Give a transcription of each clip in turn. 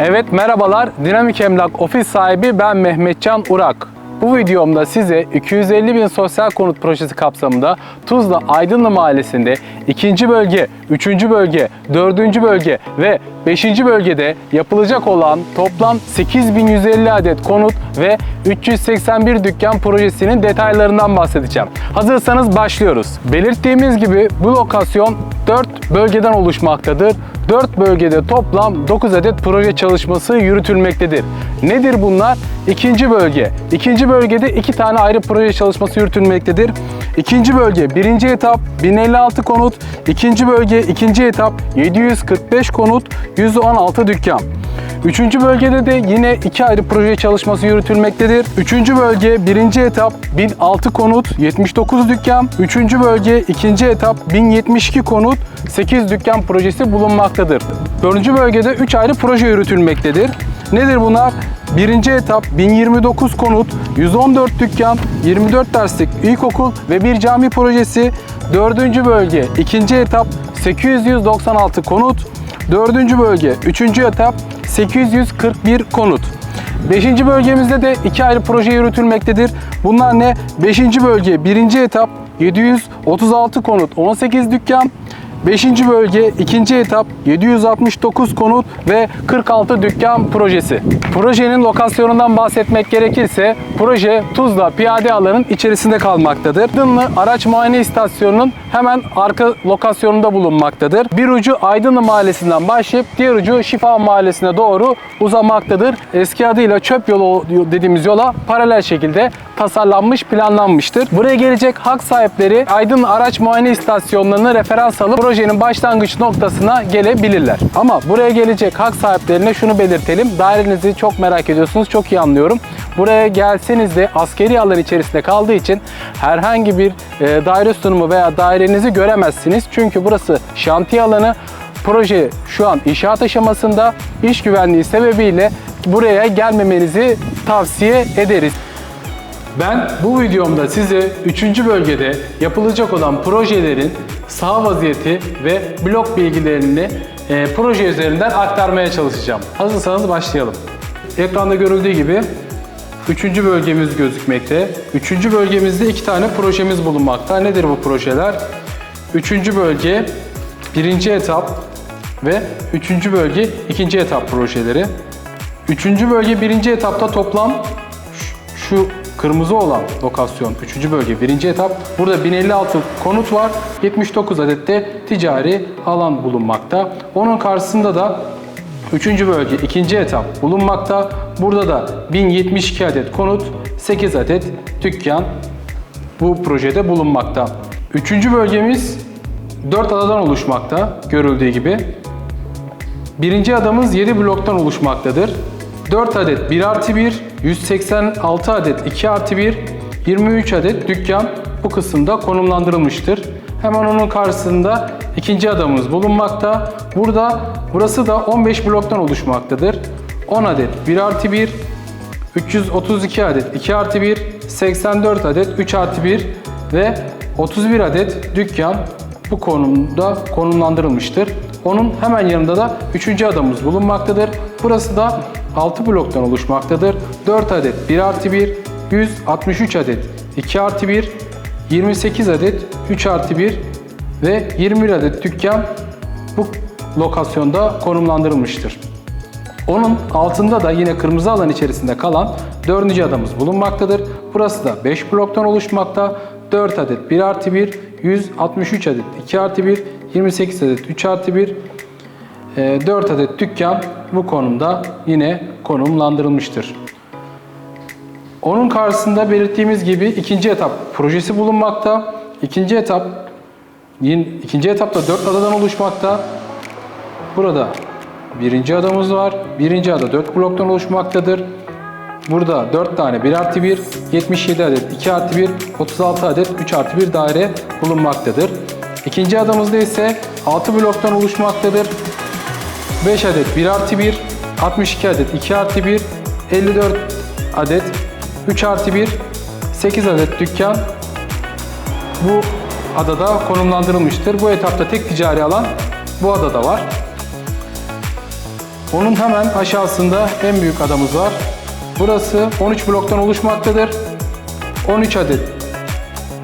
Evet merhabalar. Dinamik Emlak ofis sahibi ben Mehmetcan Urak. Bu videomda size 250 bin sosyal konut projesi kapsamında Tuzla Aydınlı Mahallesi'nde 2. bölge, 3. bölge, 4. bölge ve 5. bölgede yapılacak olan toplam 8150 adet konut ve 381 dükkan projesinin detaylarından bahsedeceğim. Hazırsanız başlıyoruz. Belirttiğimiz gibi bu lokasyon 4 bölgeden oluşmaktadır. 4 bölgede toplam 9 adet proje çalışması yürütülmektedir. Nedir bunlar? İkinci bölge. İkinci bölgede iki tane ayrı proje çalışması yürütülmektedir. İkinci bölge birinci etap 1056 konut. İkinci bölge ikinci etap 745 konut 116 dükkan. Üçüncü bölgede de yine iki ayrı proje çalışması yürütülmektedir. Üçüncü bölge birinci etap 1006 konut 79 dükkan. Üçüncü bölge ikinci etap 1072 konut 8 dükkan projesi bulunmaktadır. Dördüncü bölgede 3 ayrı proje yürütülmektedir. Nedir bunlar? Birinci etap 1029 konut, 114 dükkan, 24 derslik ilkokul ve bir cami projesi. Dördüncü bölge ikinci etap 896 konut, dördüncü bölge üçüncü etap 841 konut. Beşinci bölgemizde de iki ayrı proje yürütülmektedir. Bunlar ne? Beşinci bölge birinci etap 736 konut 18 dükkan. 5. bölge 2. etap 769 konut ve 46 dükkan projesi. Projenin lokasyonundan bahsetmek gerekirse proje Tuzla Piyade Alanı'nın içerisinde kalmaktadır. Aydınlı Araç Muayene İstasyonu'nun hemen arka lokasyonunda bulunmaktadır. Bir ucu Aydınlı Mahallesi'nden başlayıp diğer ucu Şifa Mahallesi'ne doğru uzamaktadır. Eski adıyla çöp yolu dediğimiz yola paralel şekilde tasarlanmış, planlanmıştır. Buraya gelecek hak sahipleri Aydınlı Araç Muayene İstasyonlarını referans alıp projenin başlangıç noktasına gelebilirler. Ama buraya gelecek hak sahiplerine şunu belirtelim. Dairenizi çok merak ediyorsunuz. Çok iyi anlıyorum. Buraya gelseniz de askeri alan içerisinde kaldığı için herhangi bir e, daire sunumu veya dairenizi göremezsiniz. Çünkü burası şantiye alanı. Proje şu an inşaat aşamasında. İş güvenliği sebebiyle buraya gelmemenizi tavsiye ederiz. Ben bu videomda size 3. bölgede yapılacak olan projelerin saha vaziyeti ve blok bilgilerini e, proje üzerinden aktarmaya çalışacağım. Hazırsanız başlayalım. Ekranda görüldüğü gibi 3. bölgemiz gözükmekte. 3. bölgemizde iki tane projemiz bulunmakta. Nedir bu projeler? 3. bölge 1. etap ve 3. bölge 2. etap projeleri. 3. bölge 1. etapta toplam şu kırmızı olan lokasyon 3. bölge 1. etap. Burada 1056 konut var. 79 adet de ticari alan bulunmakta. Onun karşısında da 3. bölge 2. etap bulunmakta. Burada da 1072 adet konut, 8 adet dükkan bu projede bulunmakta. 3. bölgemiz 4 adadan oluşmakta görüldüğü gibi. Birinci adamız 7 bloktan oluşmaktadır. 4 adet 1 artı 1, 186 adet 2 artı 1, 23 adet dükkan bu kısımda konumlandırılmıştır. Hemen onun karşısında ikinci adamımız bulunmakta. Burada burası da 15 bloktan oluşmaktadır. 10 adet 1 artı 1, 332 adet 2 artı 1, 84 adet 3 artı 1 ve 31 adet dükkan bu konumda konumlandırılmıştır. Onun hemen yanında da 3. adamımız bulunmaktadır. Burası da 6 bloktan oluşmaktadır. 4 adet 1 artı 1, 163 adet 2 artı 1, 28 adet 3 artı 1 ve 21 adet dükkan bu lokasyonda konumlandırılmıştır. Onun altında da yine kırmızı alan içerisinde kalan 4. adamımız bulunmaktadır. Burası da 5 bloktan oluşmakta. 4 adet 1 artı 1, 163 adet 2 artı 1, 28 adet 3 artı 1, 4 adet dükkan bu konumda yine konumlandırılmıştır. Onun karşısında belirttiğimiz gibi ikinci etap projesi bulunmakta. İkinci etap ikinci etapta 4 adadan oluşmakta. Burada birinci adamız var. Birinci ada 4 bloktan oluşmaktadır. Burada 4 tane 1 artı 1, 77 adet 2 artı 1, 36 adet 3 artı 1 daire bulunmaktadır. İkinci adamızda ise 6 bloktan oluşmaktadır. 5 adet 1 artı 1, 62 adet 2 artı 1, 54 adet 3 artı 1, 8 adet dükkan bu adada konumlandırılmıştır. Bu etapta tek ticari alan bu adada var. Onun hemen aşağısında en büyük adamız var. Burası 13 bloktan oluşmaktadır. 13 adet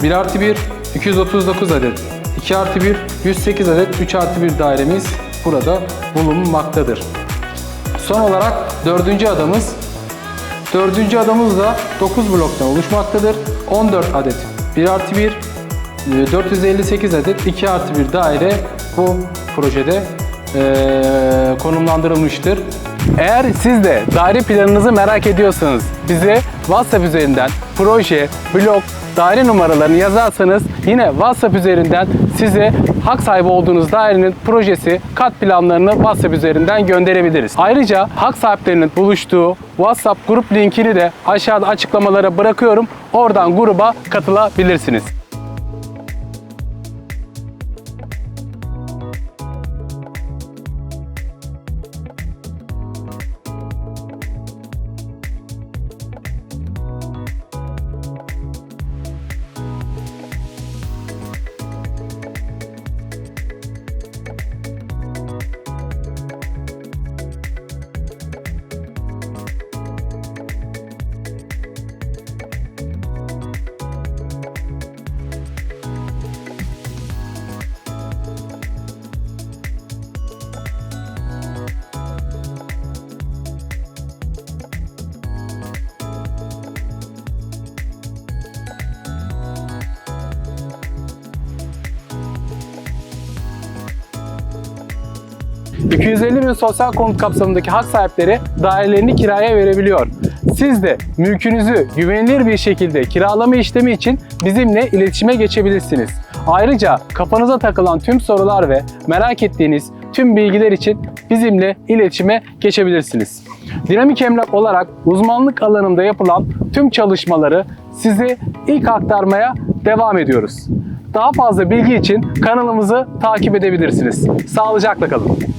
1 artı 1, 239 adet 2 artı 1, 108 adet 3 artı 1 dairemiz burada bulunmaktadır. Son olarak dördüncü adamız. Dördüncü adamız da 9 bloktan oluşmaktadır. 14 adet 1 artı 1, e, 458 adet 2 artı 1 daire bu projede e, konumlandırılmıştır. Eğer siz de daire planınızı merak ediyorsanız bize WhatsApp üzerinden proje, blok, daire numaralarını yazarsanız yine WhatsApp üzerinden size hak sahibi olduğunuz dairenin projesi, kat planlarını WhatsApp üzerinden gönderebiliriz. Ayrıca hak sahiplerinin buluştuğu WhatsApp grup linkini de aşağıda açıklamalara bırakıyorum. Oradan gruba katılabilirsiniz. ...250 bin sosyal konut kapsamındaki hak sahipleri dairelerini kiraya verebiliyor. Siz de mülkünüzü güvenilir bir şekilde kiralama işlemi için bizimle iletişime geçebilirsiniz. Ayrıca kafanıza takılan tüm sorular ve merak ettiğiniz tüm bilgiler için bizimle iletişime geçebilirsiniz. Dinamik emlak olarak uzmanlık alanında yapılan tüm çalışmaları size ilk aktarmaya devam ediyoruz. Daha fazla bilgi için kanalımızı takip edebilirsiniz. Sağlıcakla kalın.